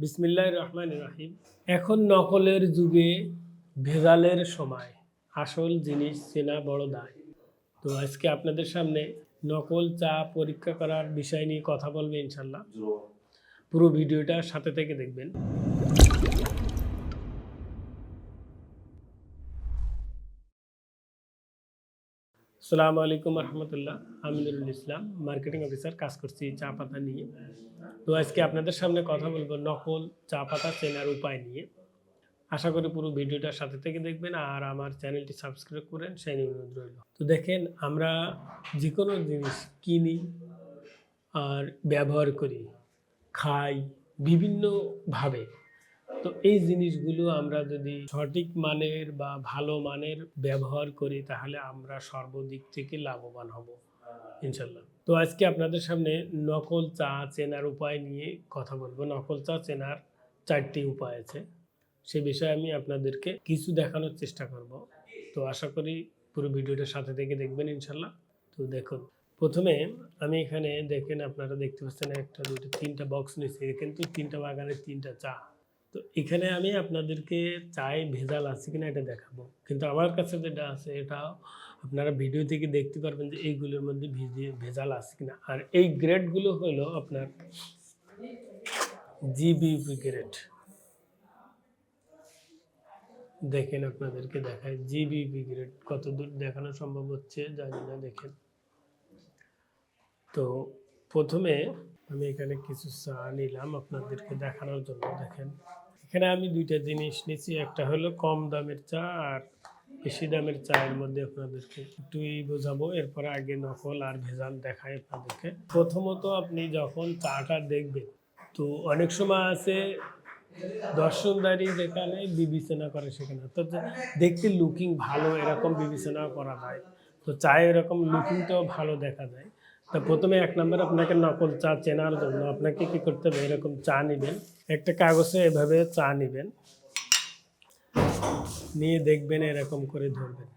বিসমিল্লাহ রহমান রাহিম। এখন নকলের যুগে ভেজালের সময়। আসল জিনিস চেনা বড় দায়। তো আজকে আপনাদের সামনে নকল চা পরীক্ষা করার বিষয় নিয়ে কথা বলবে ইনশাল্লাহ। পুরো ভিডিওটা সাথে থেকে দেখবেন। সালামু আলাইকুম রহমতুল্লাহ আমিনুল ইসলাম, মার্কেটিং অফিসার, কাজ করছি চা পাতা নিয়ে। তো আজকে আপনাদের সামনে কথা বলব নকল চা পাতা চেনার উপায় নিয়ে। আশা করি পুরো ভিডিওটার সাথে থেকে দেখবেন আর আমার চ্যানেলটি সাবস্ক্রাইব করেন, সেই অনুরোধ রইল। তো দেখেন, আমরা যে কোনো জিনিস কিনি আর ব্যবহার করি, খাই বিভিন্নভাবে। তো এই জিনিসগুলো আমরা যদি সঠিক মানের বা ভালো মানের ব্যবহার করি, তাহলে আমরা সর্বদিক থেকে লাভবান হব ইনশাল্লাহ তো আজকে আপনাদের সামনে নকল চা চেনার উপায় নিয়ে কথা বলব। নকল চা চেনার চারটি উপায় আছে। সে বিষয়ে আমি আপনাদেরকে কিছু দেখানোর চেষ্টা করব। তো আশা করি পুরো ভিডিওটার সাথে থেকে দেখবেন ইনশাল্লাহ তো দেখুন, প্রথমে আমি এখানে দেখেন, আপনারা দেখতে পাচ্ছেন একটা দুটো তিনটা বক্স নিয়েছি। কিন্তু তিনটা বাগানের তিনটা চা তো এখানে আমি আপনাদেরকে চাই ভেজাল আছে কিনা এটা দেখাবো। কিন্তু আমার কাছে যেটা আছে এটা আপনারা ভিডিও থেকে দেখতে পারবেন যে এইগুলোর মধ্যে ভিজে ভেজাল আছে কিনা। আর এই গ্রেডগুলো হলো আপনার জিবিপি গ্রেড দেখেন আপনাদেরকে দেখায় জিবিপি গ্রেড কত দূর দেখানো সম্ভব হচ্ছে জানি না দেখেন। তো প্রথমে আমি এখানে কিছু চা নিলাম আপনাদেরকে দেখানোর জন্য, দেখেন। এখানে আমি দুইটা জিনিস নিয়েছি। একটা হলো কম দামের চা আর বেশি দামের চায়ের মধ্যে আপনাদেরকে একটুই বোঝাবো। এরপরে আগে নকল আর ভেজাল দেখাই আপনাদেরকে। প্রথমত আপনি যখন চাটা দেখবেন, তো অনেক সময় আছে দর্শনদারি যেখানে বিবেচনা করে সেখানে। তো দেখতে লুকিং ভালো এরকম বিবেচনা করা হয় তো চায়ে এরকম লুকিংটাও ভালো দেখা যায়। তা প্রথমে এক নম্বর আপনাকে নকল চা চেনার জন্য আপনাকে কি করতে হবে? এরকম চা নেবেন। একটা কাগজে এভাবে চা নেবেন। নিয়ে দেখবেন এরকম করে ধরবেন।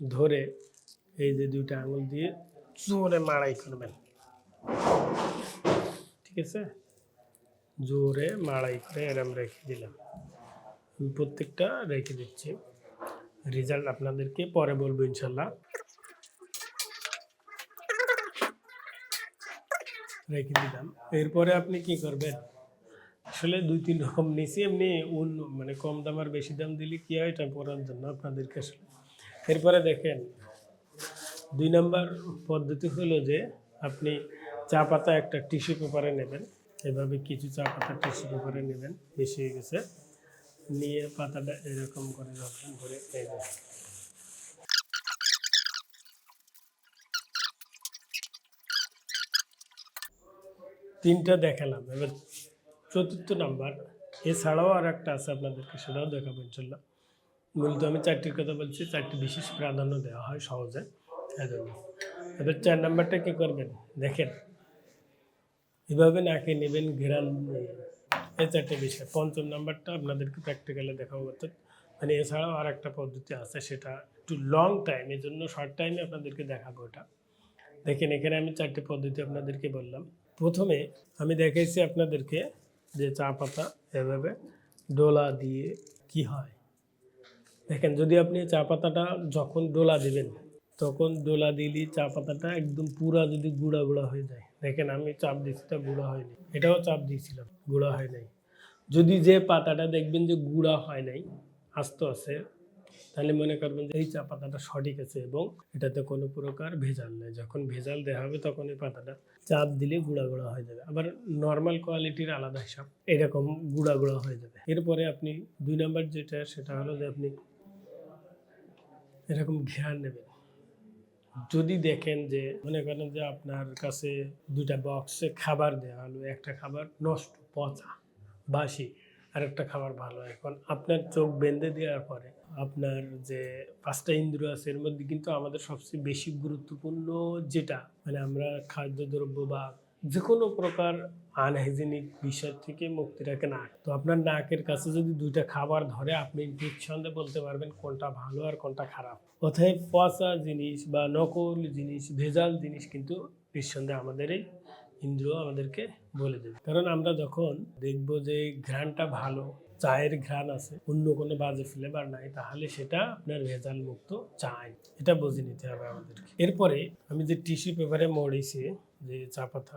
ধরে এই যে দুইটা আঙুল দিয়ে জোরে মাড়াই করবেন। ঠিক আছে? জোরে মাড়াই করে এরম রেখে দিলাম। প্রত্যেকটা রেখে দিচ্ছি। রেজাল্ট আপনাদেরকে পরে বলব ইনশাল্লাহ। রেখে দিলাম। এরপরে আপনি কি করবেন? আসলে দুই, তিন রকম নিচে এমনি উন মানে কম দাম আর বেশি দাম দিলে কি হয়? এটা পড়ার জন্য আপনাদেরকে আসলে। এরপরে দেখেন, দুই নাম্বার পদ্ধতি হলো যে আপনি চা পাতা একটা টিস্যু পেপারে নেবেন। এভাবে কিছু চা পাতা টিস্যু পেপারে নেবেন বেশি হয়ে গেছে। নিয়ে পাতাটা এরকম করে রাখবেন করে তিনটা দেখালাম। এবার চতুর্থ নাম্বার, এছাড়াও আর একটা আছে আপনাদেরকে, সেটাও দেখাবো ইনশাল্লাহ। মূলত আমি চারটির কথা বলছি, চারটি বিশেষ প্রাধান্য দেওয়া হয় সহজে। এজন্য এবার চার নাম্বারটা কী করবেন? দেখেন, এভাবে নাকে নেবেন, ঘেরান। এই চারটে বিষয়। পঞ্চম নাম্বারটা আপনাদেরকে প্র্যাকটিক্যালে দেখাবো অর্থাৎ মানে এছাড়াও আর একটা পদ্ধতি আছে, সেটা একটু লং টাইম এই জন্য শর্ট টাইমে আপনাদেরকে দেখাবো ওটা দেখেন, এখানে আমি চারটে পদ্ধতি আপনাদেরকে বললাম। প্রথমে আমি দেখাইছি আপনাদেরকে যে চা পাতা এভাবে ডোলা দিয়ে কি হয়। দেখেন, যদি আপনি চা পাতাটা যখন ডোলা দিবেন, তখন ডোলা দিলে চা পাতাটা একদম পুরা যদি গুঁড়া গুঁড়া হয়ে যায়। দেখেন, আমি চাপ দিচ্ছি তা গুঁড়া হয়নি। এটাও চাপ দিয়েছিলাম, গুঁড়া হয় নাই। যদি যে পাতাটা দেখবেন যে গুঁড়া হয় নাই, আস্ত আছে, তাহলে মনে করবেন যে এই চা পাতাটা সঠিক আছে এবং এটাতে কোনো প্রকার ভেজাল নেই। যখন ভেজাল দেওয়া হবে, তখন এই পাতাটা চাপ দিলে গুঁড়া গুঁড়া হয়ে যাবে। আবার নর্মাল কোয়ালিটির আলাদা হিসাব, এরকম গুঁড়া গুঁড়া হয়ে যাবে। এরপরে আপনি দুই নাম্বার যেটা, সেটা হলো যে আপনি এরকম ঘেরান নেবেন। যদি দেখেন যে, মনে করেন যে আপনার কাছে দুইটা বক্সে খাবার দেওয়া হলো, একটা খাবার নষ্ট, পচা, বাসি আর একটা খাবার ভালো। এখন আপনার চোখ বেঁধে দেওয়ার পরে আপনার যে পাঁচটা ইন্দ্র আছে, এর মধ্যে কিন্তু আমাদের সবচেয়ে বেশি গুরুত্বপূর্ণ যেটা? মানে আমরা খাদ্যদ্রব্য বা যে কোনো প্রকার আনহাইজেনিক বিষয় থেকে মুক্তি রাখে নাক তো আপনার নাকের কাছে যদি দুইটা খাবার ধরে, আপনি নিঃসন্দেহে বলতে পারবেন কোনটা ভালো আর কোনটা খারাপ। অতএব পচা জিনিস বা নকল জিনিস, ভেজাল জিনিস কিন্তু নিঃসন্দেহে আমাদের এই ইন্দ্র আমাদেরকে বলে দেবে। কারণ আমরা যখন দেখব যে ঘ্রাণটা ভালো চায়ের ঘ্রাণ আছে, অন্য কোনো বাজে ফ্লেভার নাই, তাহলে সেটা আপনার ভেজাল মুক্ত চায় এটা বুঝে নিতে হবে আমাদেরকে। এরপরে আমি যে টিস্যু পেপারে মরেছি যে চা পাতা,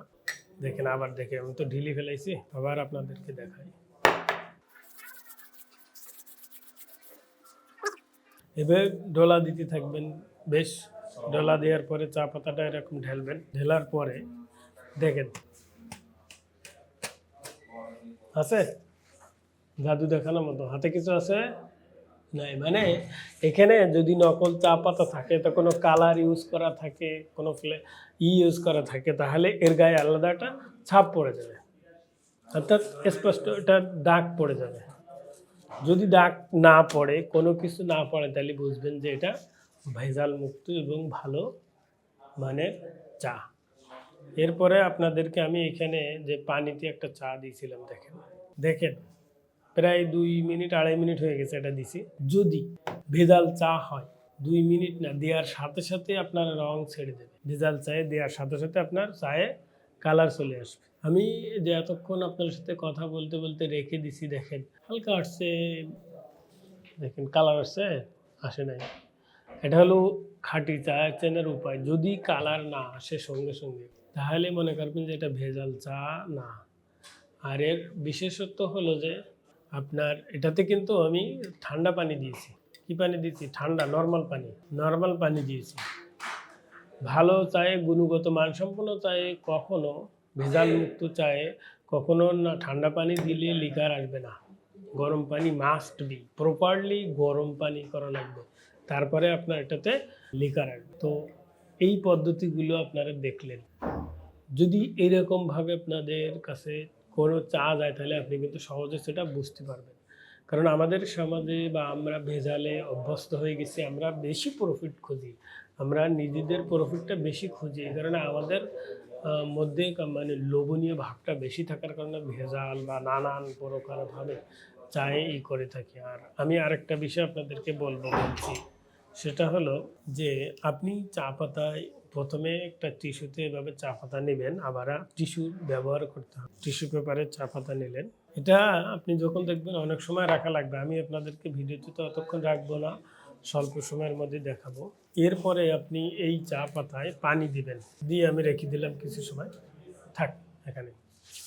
দেখেন আবার দেখে, আমি তো ঢিলি ফেলাইছি, আবার আপনাদেরকে দেখাই। এবার ডোলা দিতে থাকবেন, বেশ ডোলা দেওয়ার পরে চা পাতাটা এরকম ঢেলবেন, ঢেলার পরে দেখেন। আছে? জাদু দেখানোর মতো হাতে কিছু আছে? নাই মানে এখানে যদি নকল চা পাতা থাকে, তো কোনো কালার ইউজ করা থাকে, কোনো ফ্লে ই ইউজ করা থাকে, তাহলে এর গায়ে আলাদা একটা ছাপ পড়ে যাবে। অর্থাৎ স্পষ্ট এটা দাগ পড়ে যাবে। যদি দাগ না পড়ে, কোনো কিছু না পড়ে, তাহলে বুঝবেন যে এটা ভেজাল মুক্ত এবং ভালো মানের চা। এরপরে আপনাদেরকে আমি এখানে যে পানিতে একটা চা দিয়েছিলাম, দেখেন। দেখেন। প্রায় দুই মিনিট, আড়াই মিনিট হয়ে গেছে এটা দিছি। যদি ভেজাল চা হয়, দুই মিনিট না, দেওয়ার সাথে সাথে আপনার রং ছেড়ে দেবে। ভেজাল চায়ে দেওয়ার সাথে সাথে আপনার চায়ে কালার চলে আসবে। আমি যে এতক্ষণ আপনার সাথে কথা বলতে বলতে রেখে দিছি, দেখেন, হালকা আসছে, দেখেন কালার আসছে, আসে নাই। এটা হলো খাঁটি চা চেনার উপায়। যদি কালার না আসে সঙ্গে সঙ্গে, তাহলে মনে করবেন যে এটা ভেজাল চা না। আর এর বিশেষত্ব হলো যে আপনার এটাতে কিন্তু আমি ঠান্ডা পানি দিয়েছি। কি পানি দিয়েছি? ঠান্ডা নর্মাল পানি। নর্মাল পানি দিয়েছি। ভালো চায়ে গুণগত মানসম্পন্ন চায়ে কখনো ভেজাল মুক্ত চায়ে কখনো না ঠান্ডা পানি দিলে লিকার আসবে না। গরম পানি মাস্ট বি প্রপারলি গরম পানি করা লাগবে। তারপরে আপনার এটাতে লিকার আসবে। তো এই পদ্ধতিগুলো আপনারা দেখলেন। যদি এরকমভাবে আপনাদের কাছে কোনো চা যায় তাহলে আপনি কিন্তু সহজে সেটা বুঝতে পারবেন। কারণ আমাদের সমাজে বা আমরা ভেজালে অভ্যস্ত হয়ে গেছি, আমরা বেশি প্রফিট খুঁজি। আমরা নিজেদের প্রফিটটা বেশি খুঁজি, এই কারণে আমাদের মধ্যে মানে লোভনীয় ভাবটা বেশি থাকার কারণে ভেজাল বা নানান প্রকারভাবে চায়ে ই করে থাকি। আর আমি আরেকটা বিষয় আপনাদেরকে বলব বলছি। সেটা হলো যে আপনি চা পাতায় প্রথমে একটা টিস্যুতে এভাবে চা পাতা নেবেন, আবার টিস্যু ব্যবহার করতে হবে। টিস্যু পেপারে চা পাতা নিলেন। এটা আপনি যখন দেখবেন অনেক সময় রাখা লাগবে। আমি আপনাদেরকে ভিডিওতে তো অতক্ষণ রাখব না, স্বল্প সময়ের মধ্যে দেখাবো। এরপরে আপনি এই চা পাতায় পানি দিবেন। দিয়ে আমি রেখে দিলাম কিছু সময়। থাক, এখানে।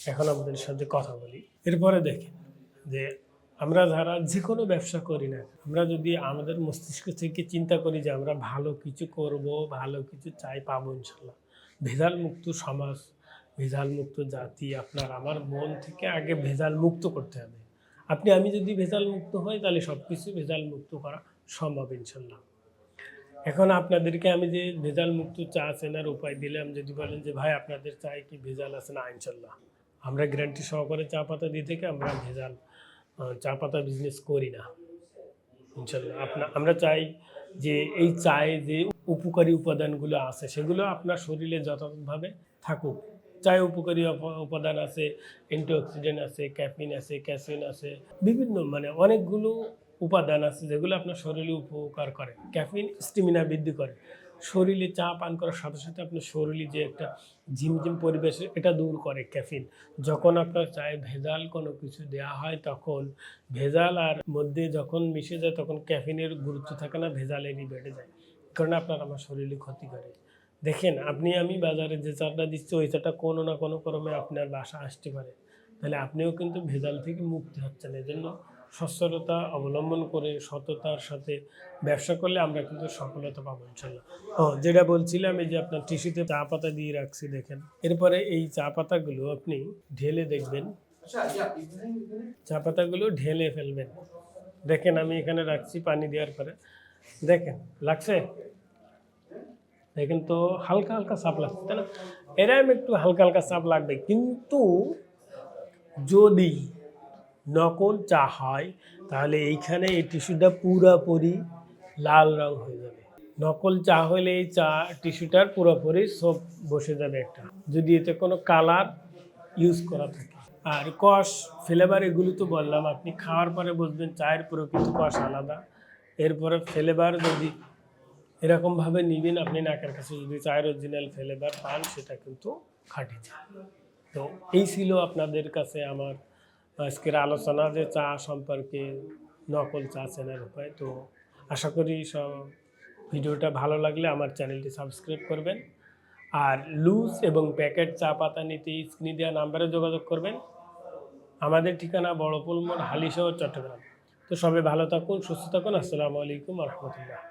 এখন আমাদের সাথে কথা বলি। এরপরে দেখেন যে আমরা যারা যে কোনো ব্যবসা করি না আমরা যদি আমাদের মস্তিষ্ক থেকে চিন্তা করি যে আমরা ভালো কিছু করব, ভালো কিছু চাই পাবো ইনশাল্লাহ। ভেজাল মুক্ত সমাজ ভেজাল মুক্ত জাতি, আপনার আমার মন থেকে আগে ভেজাল মুক্ত করতে হবে। আপনি, আমি যদি ভেজাল মুক্ত হই, তাহলে সব কিছু ভেজাল মুক্ত করা সম্ভব ইনশাল্লাহ। এখন আপনাদেরকে আমি যে ভেজাল মুক্ত চা চেনার উপায় দিলাম, যদি বলেন যে, ভাই, আপনাদের চায় কি ভেজাল আছে? না, ইনশাল্লাহ। আমরা গ্যারান্টি সহকারে চা পাতা দিয়ে থেকে, আমরা ভেজাল চা পাতা বিজনেস করি না। ইনশাল্লাহ। আপনা আমরা চাই যে এই চায়ে যে উপকারী উপাদানগুলো আছে, সেগুলো আপনার শরীরে যথাযথভাবে থাকুক। চায়ে উপকারী উপাদান আছে অ্যান্টিঅক্সিডেন্ট আছে ক্যাফিন আছে ক্যাসিন আছে, বিভিন্ন মানে অনেকগুলো উপাদান আছে যেগুলো আপনার শরীরে উপকার করে। ক্যাফিন স্টিমিনা বৃদ্ধি করে। শরীরে চা পান করার সাথে সাথে আপনার শরীরে যে একটা ঝিমঝিম পরিবেশ, এটা দূর করে ক্যাফিন। যখন আপনার চায়ে ভেজাল কোনো কিছু দেওয়া হয়, তখন ভেজাল আর মধ্যে যখন মিশে যায়, তখন ক্যাফিনের গুরুত্ব থাকে না, ভেজালেরই বেড়ে যায়। কারণ আপনার আমার শরীরে ক্ষতি করে। দেখেন, আপনি আমি বাজারে যে চাটা দিচ্ছি, ওই চাটা কোনো না কোনো ক্রমে আপনার বাসা আসতে পারে। তাহলে আপনিও কিন্তু ভেজাল থেকে মুক্তি হচ্ছেন। এই জন্য সচ্ছলতা অবলম্বন করে সততার সাথে ব্যবসা করলে আমরা কিন্তু সফলতা পাবো ইনশাল্লাহ ও যেটা বলছিলাম, এই যে আপনার টিস্যুতে চা পাতা দিয়ে রাখছি, দেখেন। এরপরে এই চা পাতাগুলো আপনি ঢেলে দেখবেন। চা পাতাগুলো ঢেলে ফেলবেন। দেখেন, আমি এখানে রাখছি পানি দেওয়ার পরে। দেখেন, লাগছে? দেখেন তো হালকা হালকা চাপ লাগছে, তাই না? এরম একটু হালকা হালকা চাপ লাগবে। কিন্তু যদি নকল চা হয়, তাহলে এইখানে এই টিস্যুটা পুরোপুরি লাল রং হয়ে যাবে। নকল চা হলে এই চা টিস্যুটার পুরোপুরি সব বসে যাবে একটা। যদি এতে কোনো কালার ইউজ করা থাকে। আর কষ ফ্লেভার এগুলো তো বললাম, আপনি খাওয়ার পরে বুঝবেন চায়ের প্রকৃত কষ আলাদা। এরপরে ফ্লেভার যদি এরকমভাবে নিবেন, আপনি নাকের কাছে যদি চায়ের অরিজিনাল ফ্লেভার পান, সেটা কিন্তু খাঁটি তো এই ছিল আপনাদের কাছে আমার আজকের আলোচনা যে চা সম্পর্কে নকল চা চেনার উপায় তো আশা করি সব ভিডিওটা ভালো লাগলে আমার চ্যানেলটি সাবস্ক্রাইব করবেন। আর লুজ এবং প্যাকেট চা পাতা নিতে স্ক্রিনে দেওয়া নাম্বারে যোগাযোগ করবেন। আমাদের ঠিকানা বড়পুল মোড়, হালিশহর, চট্টগ্রাম। তো সবাই ভালো থাকুন, সুস্থ থাকুন। আসসালামু আলাইকুম রহমতুল্লাহ।